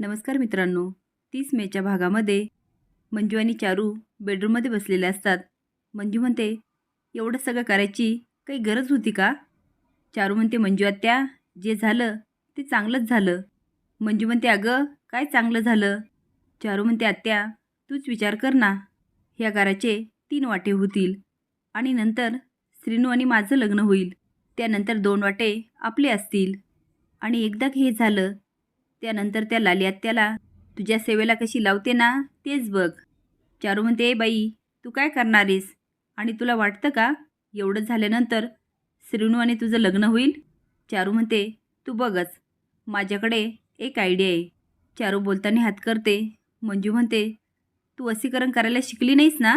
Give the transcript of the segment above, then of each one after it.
नमस्कार मित्रांनो तीस मेच्या भागामध्ये मंजू आणि चारू बेडरूममध्ये बसलेले असतात. मंजू म्हणते एवढं सगळं करायची काही गरज होती का? चारू म्हणते मंजू आत्या जे झालं ते चांगलंच झालं. मंजू म्हणते अगं काय चांगलं झालं? चारू म्हणते आत्या तूच विचार कर ना ह्या घराचे तीन वाटे होतील आणि नंतर श्रीनू आणि माझं लग्न होईल. त्यानंतर दोन वाटे आपले असतील आणि एकदा हे झालं त्यानंतर त्या लाली आत्याला तुझ्या सेवेला कशी लावते ना तेच बघ. चारू म्हणते बाई तू काय करणारीस? आणि तुला वाटतं का? एवढं झाल्यानंतर श्रीनू आणि तुझं लग्न होईल? चारू म्हणते तू बघच माझ्याकडे एक आयडिया आहे. चारू बोलताना हात करते. मंजू म्हणते तू वसीकरण करायला शिकली नाहीस ना?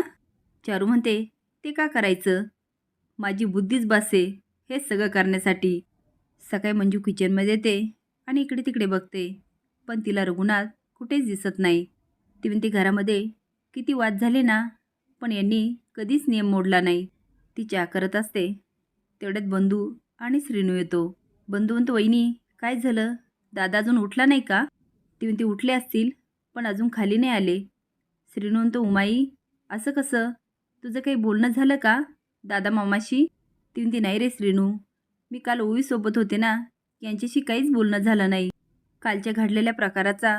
चारू म्हणते ते का करायचं? माझी बुद्धीच बसे हे सगळं करण्यासाठी. सकाळी मंजू किचनमध्ये येते. आणि इकडे तिकडे बघते. पण तिला रघुनाथ कुठेच दिसत नाही. ती म्हणते घरामध्ये किती वाद झाले ना पण यांनी कधीच नियम मोडला नाही. ती चहा करत असते. तेवढ्यात बंधू आणि श्रीनू येतो. बंधू म्हणतो वहिनी काय झालं? दादा अजून उठला नाही का? ती म्हणते उठले असतील पण अजून खाली नाही आले. श्रीनू म्हणतो उमाई असं कसं? तुझं काही बोलणं झालं का दादा मामाशी? ती म्हणते नाही रे श्रीनू. मी काल ओवीसोबत होते ना यांच्याशी काहीच बोलणं झालं नाही. कालच्या घडलेल्या प्रकाराचा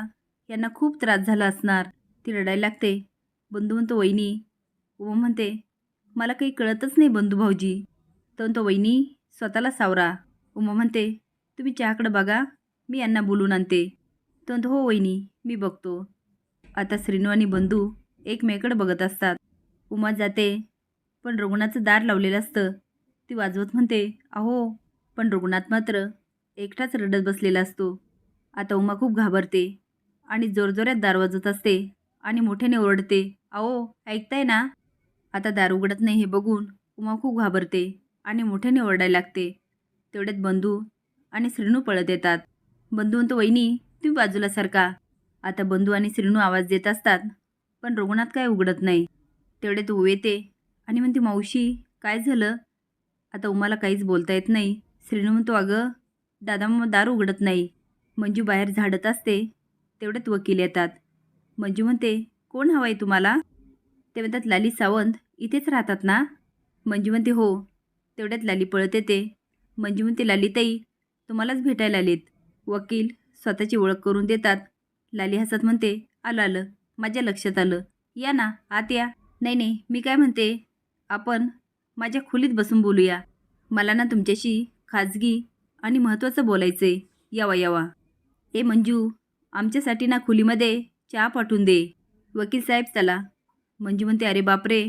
यांना खूप त्रास झाला असणार. ती रडायला लागते. बंधू म्हणतो वहिनी. उमा म्हणते मला काही कळतच नाही बंधू भाऊजी. तर म्हणतो वहिनी स्वतःला सावरा. उमा म्हणते तुम्ही चहाकडं बघा मी यांना बोलून आणते. तो म्हणतो हो वहिनी मी बघतो. आता श्रीनू आणि बंधू एकमेकडं बघत असतात. उमा जाते पण रघुनाथचं दार लावलेलं असतं. ती वाजवत म्हणते अहो पण रघुनाथ मात्र एकटाच रडत बसलेला असतो. आता उमा खूप घाबरते आणि जोरजोरात दार वाजत असते आणि मोठ्याने ओरडते अहो ऐकताय ना? आता दार उघडत नाही हे बघून उमा खूप घाबरते आणि मोठ्याने ओरडायला लागते. तेवढ्यात बंधू आणि श्रीनू पळत येतात. बंधू म्हणतो वहिनी तुम्ही बाजूला सारखा. आता बंधू आणि श्रीनू आवाज देत असतात पण रुग्णात काय उघडत नाही. तेवढ्यात ऊ येते आणि म्हणते मावशी काय झालं? आता उमाला काहीच बोलता येत नाही. श्रीनू म्हणतो अगं दादा मग दार उघडत नाही. मंजू बाहेर झाडत असते. तेवढ्यात वकील येतात. मंजू म्हणते कोण हवं आहे तुम्हाला? ते म्हणतात लाली सावंत. इथेच राहतात ना? मंजू म्हणते हो. तेवढ्यात लाली पळत येते. मंजू म्हणते लालीताई तुम्हालाच भेटायला आलेत. वकील स्वतःची ओळख करून देतात. लाली हसत म्हणते आलं आलं. माझ्या लक्षात आलं. या ना आत या. नाही नाही. मी काय म्हणते? आपण माझ्या खोलीत बसून बोलूया. मला ना तुमच्याशी खाजगी आणि महत्त्वाचं बोलायचं. आहे यावा यावा. ए मंजू आमच्यासाठी ना खोलीमध्ये चहा पाठवून दे. वकील साहेब चला. मंजू म्हणते अरे बापरे!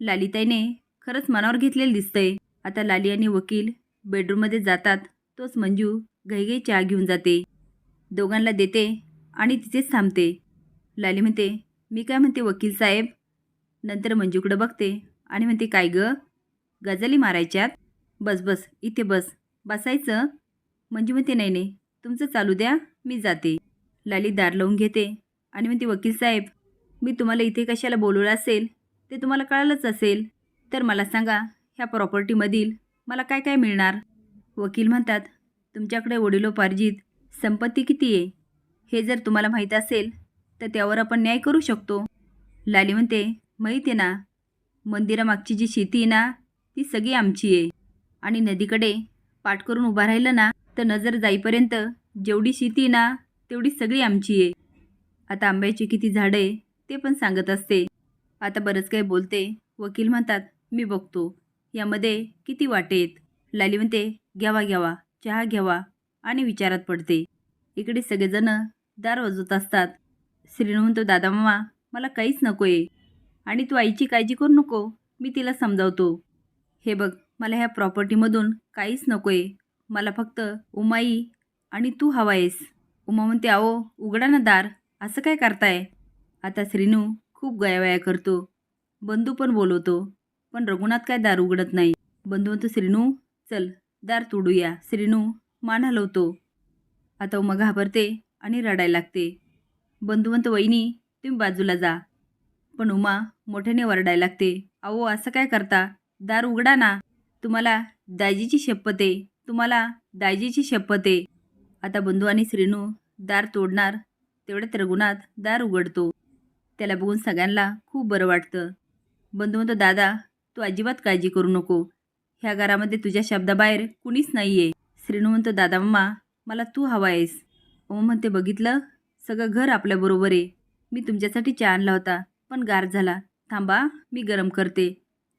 लालिताईने खरंच मनावर घेतलेलं दिसतंय. आता लाली आणि वकील बेडरूममध्ये जातात. तोच मंजू घाईघाई चहा घेऊन जाते. दोघांना देते आणि तिथेच थांबते. लाली म्हणते मी काय म्हणते वकील साहेब? नंतर मंजूकडं बघते आणि म्हणते काय ग? गजाली मारायच्यात? बस बस इथे बस. बसायचं? म्हणजे म्हणते नाही नाही तुमचं चालू द्या मी जाते. लाली दार लावून घेते आणि म्हणते वकील साहेब मी तुम्हाला इथे कशाला बोलवलं असेल? ते तुम्हाला कळालंच असेल. तर मला सांगा ह्या प्रॉपर्टीमधील मला काय काय मिळणार? वकील म्हणतात तुमच्याकडे वडिलोपार्जित संपत्ती किती आहे? हे जर तुम्हाला माहीत असेल तर त्यावर आपण न्याय करू शकतो. लाली म्हणते माहीत आहे ना मंदिरामागची जी शेती आहे ना ती सगळी आमची आहे आणि नदीकडे पाठ करून उभा राहिलं ना तर नजर जाईपर्यंत जेवढी शेती आहे ना तेवढी सगळी आमची आहे. आता आंब्याची किती झाडं आहे ते पण सांगत असते. आता बरंच काही बोलते. वकील म्हणतात मी बघतो. यामध्ये किती वाटे आहेत? लाली म्हणते घ्यावा घ्यावा. चहा घ्यावा. आणि विचारात पडते. इकडे सगळेजण दार वाजवत असतात. श्रीनु म्हणतो दादा मामा मला काहीच नको आहे आणि तू आईची काळजी करू नको. मी तिला समजावतो. हे बघ मला ह्या प्रॉपर्टीमधून काहीच नको आहे मला फक्त उमाई आणि तू हवा आहेस. उमा म्हणते आहो उघडा ना दार. असं काय करताय? आता श्रीनू खूप गयावया करतो. बंधू पण बोलवतो. पण रघुनाथ काय दार उघडत नाही. बंधू म्हणतो श्रीनू चल दार तोडूया. श्रीनू मान हलवतो. आता उमा घाबरते आणि रडायला लागते. बंधू म्हणतो वहिनी तुम्ही बाजूला जा. पण उमा मोठ्याने वरडायला लागते. अहो असं काय करता? दार उघडा ना. तुम्हाला दाजीची शपथ आहे. तुम्हाला दाजीची शपथ आहे. आता बंधू आणि श्रीनू दार तोडणार तेवढ्यात रघुनाथ दार उघडतो. त्याला बघून सगळ्यांना खूप बरं वाटतं. बंधू म्हणतो दादा तू अजिबात काळजी करू नको. ह्या घरामध्ये तुझ्या शब्दाबाहेर कुणीच नाही आहे श्रीनू म्हणतो दादा मम्मा मला तू हवा आहेस. ओम म्हणते बघितलं? सगळं घर आपल्याबरोबर आहे. मी तुमच्यासाठी चहा आणला होता पण गार झाला. थांबा मी गरम करते.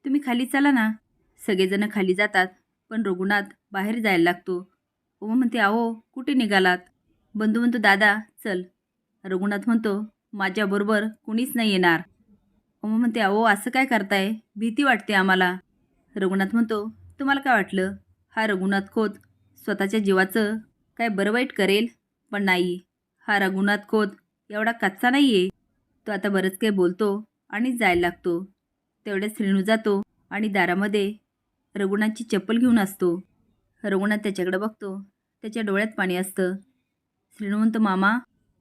तुम्ही खाली चला ना. सगळेजण खाली जातात पण रघुनाथ बाहेर जायला लागतो. ओम म्हणते आहो कुठे निघालात? बंधू म्हणतो दादा चल. रघुनाथ म्हणतो माझ्याबरोबर कुणीच नाही येणार. ओम म्हणते अहो असं काय करताय? भीती वाटते आम्हाला. रघुनाथ म्हणतो तुम्हाला काय वाटलं? हा रघुनाथ खोत स्वतःच्या जीवाचं काय बरं वाईट करेल? पण नाही. हा रघुनाथ खोत एवढा कच्चा नाही आहे तो आता बरंच काही बोलतो आणि जायला लागतो. तेवढ्याच श्रेणू जातो आणि दारामध्ये रघुनाथची चप्पल घेऊन असतो. रघुनाथ त्याच्याकडे बघतो. त्याच्या डोळ्यात पाणी असतं. श्रीमंत मामा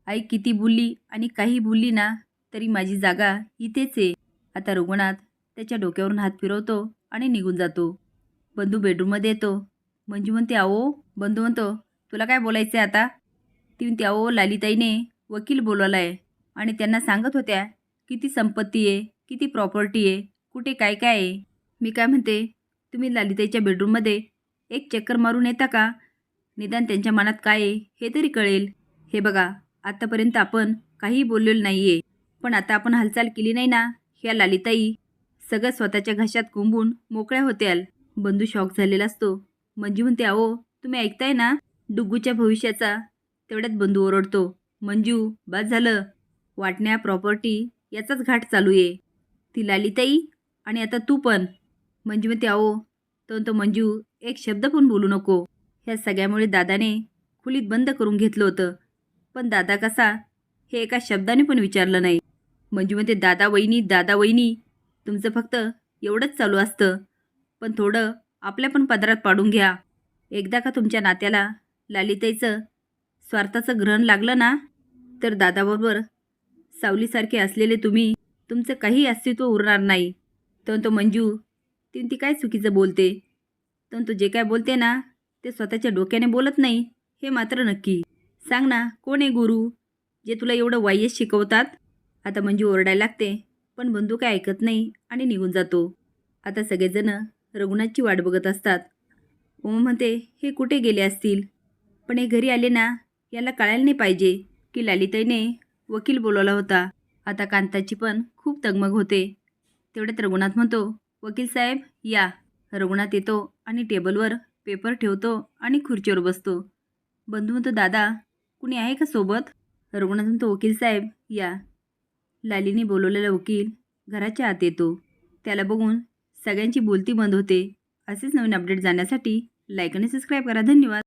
आई किती बोलली आणि काही बोलली ना तरी माझी जागा इथेच आहे. आता रघुनाथ त्याच्या डोक्यावरून हात फिरवतो आणि निघून जातो. बंधू बेडरूममध्ये येतो. मंजू म्हणते आहो बंधू म्हणतो तुला काय बोलायचं आहे आता? ती म्हणते अहो लालिताईने वकील बोलवला आहे आणि त्यांना सांगत होत्या किती संपत्ती आहे किती प्रॉपर्टी आहे कुठे काय काय आहे? मी काय म्हणते तुम्ही लालिताईच्या बेडरूममध्ये एक चक्कर मारून येता का? निदान त्यांच्या मनात काय आहे हे तरी कळेल. हे बघा आत्तापर्यंत आपण काहीही बोललेलं नाही आहे पण आता आपण हालचाल केली नाही ना? ह्या लालिताई सगळं स्वतःच्या घशात कुंबून मोकळ्या होत्याल. बंधू शॉक झालेला असतो. मंजू म्हणते अहो तुम्ही ऐकताय ना? डुग्गूच्या भविष्याचा. तेवढ्यात बंधू ओरडतो मंजू बस झालं. वाटण्या प्रॉपर्टी याचाच घाट चालू आहे. ती लालिताई आणि आता तू पण. मंजू म्हणते अहो तो तो मंजू एक शब्द पण बोलू नको. ह्या सगळ्यामुळे दादाने खुलीत बंद करून घेतलं होतं. पण दादा कसा? हे एका शब्दाने पण विचारलं नाही. मंजू म्हणते दादा वहिनी दादा वहिनी तुमचं फक्त एवढंच चालू असतं. पण थोडं आपल्या पण पदरात पाडून घ्या. एकदा का तुमच्या नात्याला लालिताईचं स्वार्थाचं ग्रहण लागलं ना? तर दादाबरोबर सावलीसारखे असलेले तुम्ही तुमचं काही अस्तित्व उरणार नाही. तर तो मंजू ती ती काय चुकीचं बोलते? तर तो जे काय बोलते ना ते स्वतःच्या डोक्याने बोलत नाही हे मात्र नक्की. सांग ना कोण आहे गुरु? जे तुला एवढं वाह्य शिकवतात? आता मंजू ओरडायला लागते पण बंधू काय ऐकत नाही आणि निघून जातो. आता सगळेजणं रघुनाथची वाट बघत असतात. ओम म्हणते हे कुठे गेले असतील? पण हे घरी आले ना याला कळायला नाही पाहिजे की लालिताईने वकील बोलवला होता. आता कांताची पण खूप तगमग होते. तेवढ्यात रघुनाथ म्हणतो वकील साहेब या. रघुनाथ येतो आणि टेबलवर पेपर ठेवतो आणि खुर्चीवर बसतो. बंधू म्हणतो दादा कुणी आहे का सोबत? रघुनाथ म्हणतो वकील साहेब या. लालीने बोलवलेला वकील घराच्या आत येतो. त्याला बघून सगळ्यांची बोलती बंद होते. असेच नवीन अपडेट जाण्यासाठी लाईक आणि सबस्क्राईब करा. धन्यवाद.